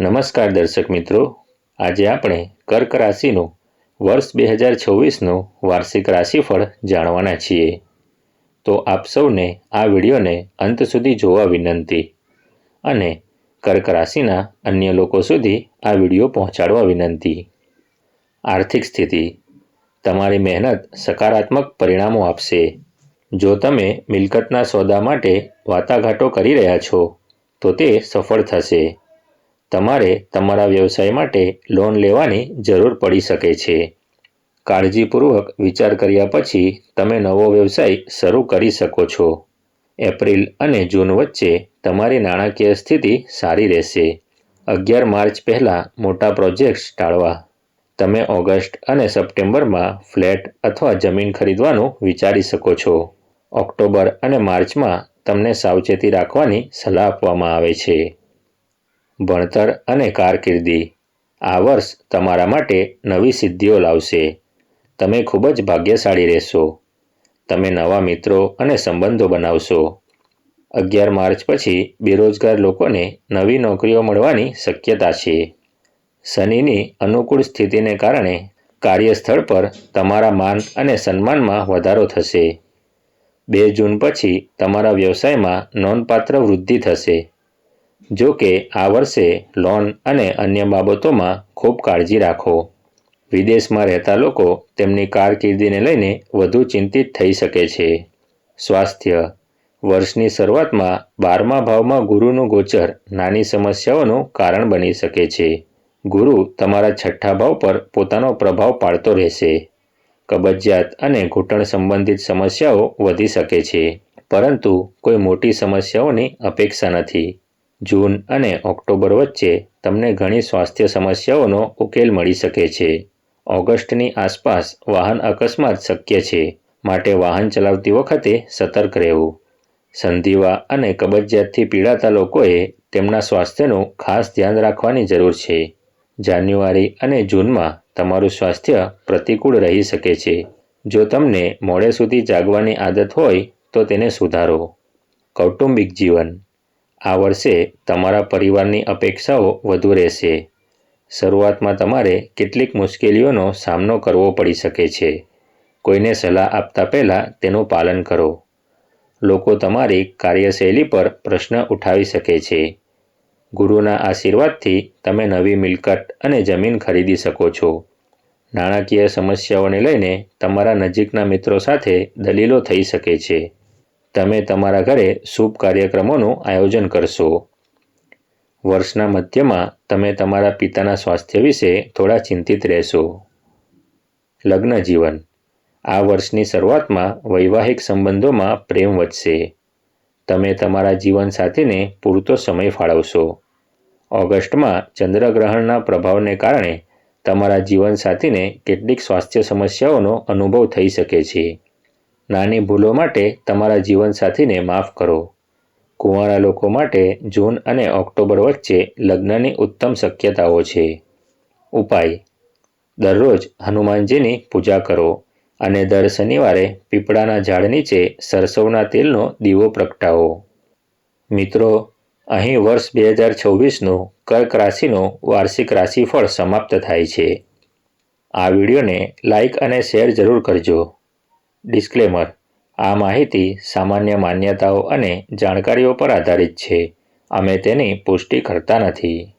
નમસ્કાર દર્શક મિત્રો. આજે આપણે કર્ક રાશિનું વર્ષ બે હજાર છવ્વીસનું વાર્ષિક રાશિફળ જાણવાના છીએ. તો આપ સૌને આ વિડીયોને અંત સુધી જોવા વિનંતી. અને કર્ક રાશિના અન્ય લોકો સુધી આ વીડિયો પહોંચાડવા વિનંતી. આર્થિક સ્થિતિ. તમારી મહેનત સકારાત્મક પરિણામો આપશે. જો તમે મિલકતના સોદા માટે વાટાઘાટો કરી રહ્યા છો, તો તે સફળ થશે. તમારે તમારા વ્યવસાય માટે લોન લેવાની જરૂર પડી શકે છે. કાળજીપૂર્વક વિચાર કર્યા પછી તમે નવો વ્યવસાય શરૂ કરી શકો છો. એપ્રિલ અને જૂન વચ્ચે તમારી નાણાકીય સ્થિતિ સારી રહેશે. અગિયાર માર્ચ પહેલાં મોટા પ્રોજેક્ટ્સ ટાળવા. તમે ઓગસ્ટ અને સપ્ટેમ્બરમાં ફ્લેટ અથવા જમીન ખરીદવાનું વિચારી શકો છો. ઓક્ટોબર અને માર્ચમાં તમને સાવચેતી રાખવાની સલાહ આપવામાં આવે છે. ભણતર અને કારકિર્દી. આ વર્ષ તમારા માટે નવી સિદ્ધિઓ લાવશે. તમે ખૂબ જ ભાગ્યશાળી રહેશો. તમે નવા મિત્રો અને સંબંધો બનાવશો. અગિયાર માર્ચ પછી બેરોજગાર લોકોને નવી નોકરીઓ મળવાની શક્યતા છે. શનિની અનુકૂળ સ્થિતિને કારણે કાર્યસ્થળ પર તમારા માન અને સન્માનમાં વધારો થશે. બે જૂન પછી તમારા વ્યવસાયમાં નોંધપાત્ર વૃદ્ધિ થશે. જો કે, આ વર્ષે લોન અને અન્ય બાબતોમાં ખૂબ કાળજી રાખો. વિદેશમાં રહેતા લોકો તેમની કારકિર્દીને લઈને વધુ ચિંતિત થઈ શકે છે. સ્વાસ્થ્ય. વર્ષની શરૂઆતમાં બારમા ભાવમાં ગુરુનું ગોચર નાની સમસ્યાઓનું કારણ બની શકે છે. ગુરુ તમારા છઠ્ઠા ભાવ પર પોતાનો પ્રભાવ પાડતો રહેશે. કબજિયાત અને ઘૂંટણ સંબંધિત સમસ્યાઓ વધી શકે છે. પરંતુ કોઈ મોટી સમસ્યાઓની અપેક્ષા નથી. જૂન અને ઓક્ટોબર વચ્ચે તમને ઘણી સ્વાસ્થ્ય સમસ્યાઓનો ઉકેલ મળી શકે છે. ઓગસ્ટની આસપાસ વાહન અકસ્માત શક્ય છે, માટે વાહન ચલાવતી વખતે સતર્ક રહેવું. સંધિવા અને કબજિયાતથી પીડાતા લોકોએ તેમના સ્વાસ્થ્યનું ખાસ ધ્યાન રાખવાની જરૂર છે. જાન્યુઆરી અને જૂનમાં તમારું સ્વાસ્થ્ય પ્રતિકૂળ રહી શકે છે. જો તમને મોડે સુધી જાગવાની આદત હોય, તો તેને સુધારો. કૌટુંબિક જીવન આ વર્ષે તમારા પરિવારની અપેક્ષાઓ વધુ રહેશે. શરૂઆતમાં તમારે કેટલીક મુશ્કેલીઓનો સામનો કરવો પડી શકે છે. કોઈને સલાહ આપતા પહેલાં તેનું પાલન કરો. લોકો તમારી કાર્યશૈલી પર પ્રશ્ન ઉઠાવી શકે છે. ગુરુના આશીર્વાદથી તમે નવી મિલકત અને જમીન ખરીદી શકો છો. નાણાકીય સમસ્યાઓને લઈને તમારા નજીકના મિત્રો સાથે દલીલો થઈ શકે છે. તમે તમારા ઘરે શુભ કાર્યક્રમોનું આયોજન કરશો. વર્ષના મધ્યમાં તમે તમારા પિતાના સ્વાસ્થ્ય વિશે થોડા ચિંતિત રહેશો. લગ્ન જીવન. આ વર્ષની શરૂઆતમાં વૈવાહિક સંબંધોમાં પ્રેમ વધશે. તમે તમારા જીવનસાથીને પૂરતો સમય ફાળવશો. ઓગસ્ટમાં ચંદ્રગ્રહણના પ્રભાવને કારણે તમારા જીવનસાથીને કેટલીક સ્વાસ્થ્ય સમસ્યાઓનો અનુભવ થઈ શકે છે. નાની ભૂલો માટે તમારા જીવનસાથીને માફ કરો. કુંવારા લોકો માટે જૂન અને ઓક્ટોબર વચ્ચે લગ્નની ઉત્તમ શક્યતાઓ છે. ઉપાય. દરરોજ હનુમાનજીની પૂજા કરો અને દર શનિવારે પીપળાના ઝાડ નીચે સરસવના તેલનો દીવો પ્રગટાવો. મિત્રો, અહીં વર્ષ બે હજાર છવ્વીસનું કર્ક રાશિનું વાર્ષિક રાશિફળ સમાપ્ત થાય છે. આ વિડીયોને લાઇક અને શેર જરૂર કરજો. ડિસ્ક્લેમર આ માહિતી સામાન્ય માન્યતાઓ અને જાણકારીઓ પર આધારિત છે. અમે તેની પુષ્ટિ કરતા નથી.